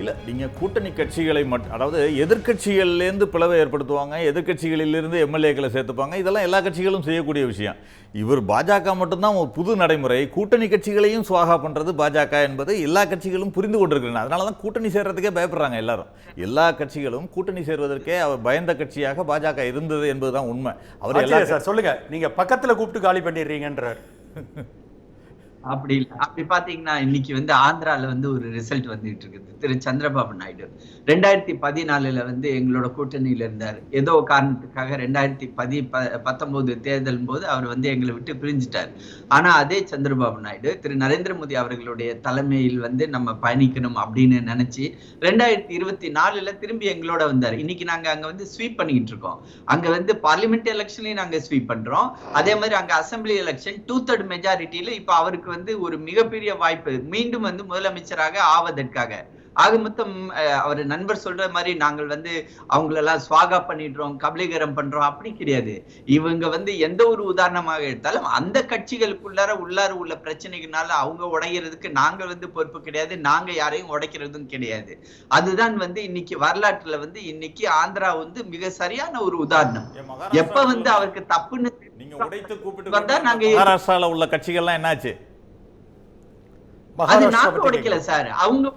இல்லை நீங்கள் கூட்டணி கட்சிகளை மட் அதாவது எதிர்க்கட்சிகள்லேருந்து பிளவை ஏற்படுத்துவாங்க எதிர்கட்சிகளிலிருந்து எம்எல்ஏக்களை சேர்த்துப்பாங்க இதெல்லாம் எல்லா கட்சிகளும் செய்யக்கூடிய விஷயம். இவர் பாஜக மட்டும்தான் ஒரு புது நடைமுறை. கூட்டணி கட்சிகளையும் சுவாகா பண்ணுறது பாஜக என்பது எல்லா கட்சிகளும் புரிந்து கொண்டிருக்கிறாங்க அதனால தான் கூட்டணி சேர்றதுக்கே பயப்படுறாங்க எல்லாரும். எல்லா கட்சிகளும் கூட்டணி சேர்வதற்கே அவர் பயந்த கட்சியாக பாஜக இருந்தது என்பதுதான் உண்மை. அவர் எல்லா சார் சொல்லுங்கள் நீங்கள் பக்கத்தில் கூப்பிட்டு காலி பண்ணிடுறீங்கன்றார். அப்படி அப்படி பாத்தீங்கன்னா இன்னைக்கு வந்து ஆந்திரால வந்து ஒரு ரிசல்ட் வந்துட்டு இருக்குது. திரு. சந்திரபாபு நாயுடு. ரெண்டாயிரத்தி பதினாலுல வந்து எங்களோட கூட்டணியில இருந்தார். ஏதோ காரணத்துக்காக ரெண்டாயிரத்தி பதி பத்தொன்பது தேர்தல் போது அவர் வந்து எங்களை விட்டு பிரிஞ்சிட்டார். ஆனா அதே சந்திரபாபு நாயுடு திரு. நரேந்திர மோடி அவர்களுடைய தலைமையில் வந்து நம்ம பயணிக்கணும் அப்படின்னு நினைச்சு ரெண்டாயிரத்தி இருபத்தி நாலுல திரும்பி எங்களோட வந்தார். இன்னைக்கு நாங்க அங்க வந்து ஸ்வீப் பண்ணிக்கிட்டு இருக்கோம். அங்க வந்து பார்லிமெண்ட் எலெக்ஷன்லயும் நாங்க ஸ்வீப் பண்றோம். அதே மாதிரி அங்க அசெம்பிளி எலெக்ஷன் டூ தேர்ட் மெஜாரிட்டியில இப்ப அவருக்கு வந்து ஒரு மிகப்பெரிய வாய்ப்பு. மீண்டும் வந்து முதலமைச்சராக ஆவதற்காக. ஆக மொத்தம் அவர் நண்பர் சொல்ற மாதிரி நாங்கள் வந்து அவங்களெல்லாம் சுவாகா பண்ணிடுறோம் கபலீகரம் பண்றோம் அப்படி கிடையாது. இவங்க வந்து எந்த ஒரு உதாரணமாக எடுத்தாலும் அந்த கட்சிகளுக்குள்ளார உள்ளார உள்ள பிரச்சனைகள்னால அவங்க உடைகிறதுக்கு நாங்க வந்து பொறுப்பு கிடையாது நாங்க யாரையும் உடைக்கிறதும் கிடையாது. அதுதான் வந்து இன்னைக்கு வரலாற்றுல வந்து இன்னைக்கு ஆந்திரா வந்து மிக சரியான ஒரு உதாரணம். எப்ப வந்து அவருக்கு தப்புன்னு நீங்க உடைத்து கூப்பிட்டு வந்தா நாங்க மகாராஷ்டிரால உள்ள கட்சிகள்லாம் என்னாச்சு? அது பத்தி உடைக்கல சார். அவங்க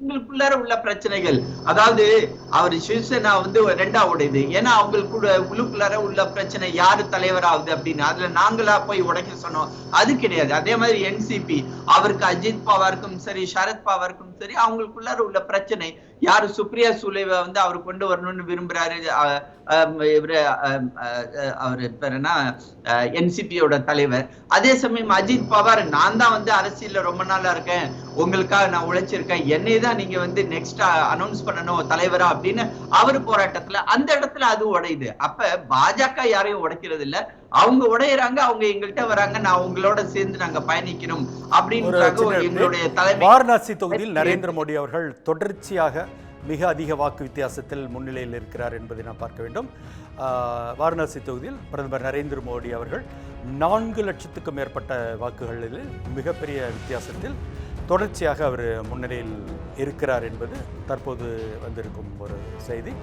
உங்களுக்குள்ளார உள்ள பிரச்சனைகள். அதாவது அவர் சிவசேனா வந்து ரெண்டா உடையுது. ஏன்னா அவங்களுக்குள்ள உள்ளுக்குள்ளார உள்ள பிரச்சனை யாரு தலைவராகுது அப்படின்னு. அதுல நாங்களா போய் உடைக்க சொன்னோம். அது கிடையாது. அதே மாதிரி என்சிபி அவருக்கு அஜித் பவாருக்கும் சரி சரத் பவாருக்கும் சரி அவங்களுக்குள்ளார உள்ள பிரச்சனை யாரு சுப்ரியா சுலேவை வந்து அவர் கொண்டு வரணும்னு விரும்புறாரு? இவரு அஹ், பேருன்னா என்சிபியோட தலைவர். அதே சமயம் அஜித் பவார் நான் தான் வந்து அரசியல்ல ரொம்ப நாளா இருக்கேன். உங்களுக்காக நான் உழைச்சிருக்கேன். என்னை தான் நீங்க வந்து நெக்ஸ்ட் அனௌன்ஸ் பண்ணணும் தலைவரா அப்படின்னு அவர் போராட்டத்துல அந்த இடத்துல அது உடையுது. அப்ப பாஜக யாரையும் உடைக்கிறது இல்ல அவங்க உடையறாங்க அவங்க எங்கள்கிட்ட வராங்க நான் உங்களோட சேர்ந்து நாங்க பயணிக்கணும் அப்படின்றாங்க எங்களுடைய தலைமை வாரணாசி தொகுதியில் நரேந்திர மோடி அவர்கள் தொடர்ச்சியாக மிக அதிக வாக்கு வித்தியாசத்தில் முன்னிலையில் இருக்கிறார் என்பதை நாம் பார்க்க வேண்டும். வாரணாசி தொகுதியில் பிரதமர் நரேந்திர மோடி அவர்கள் நான்கு லட்சத்துக்கும் மேற்பட்ட வாக்குகளில் மிகப்பெரிய வித்தியாசத்தில் தொடர்ச்சியாக அவர் முன்னிலையில் இருக்கிறார் என்பது தற்போது வந்திருக்கும் ஒரு செய்தி.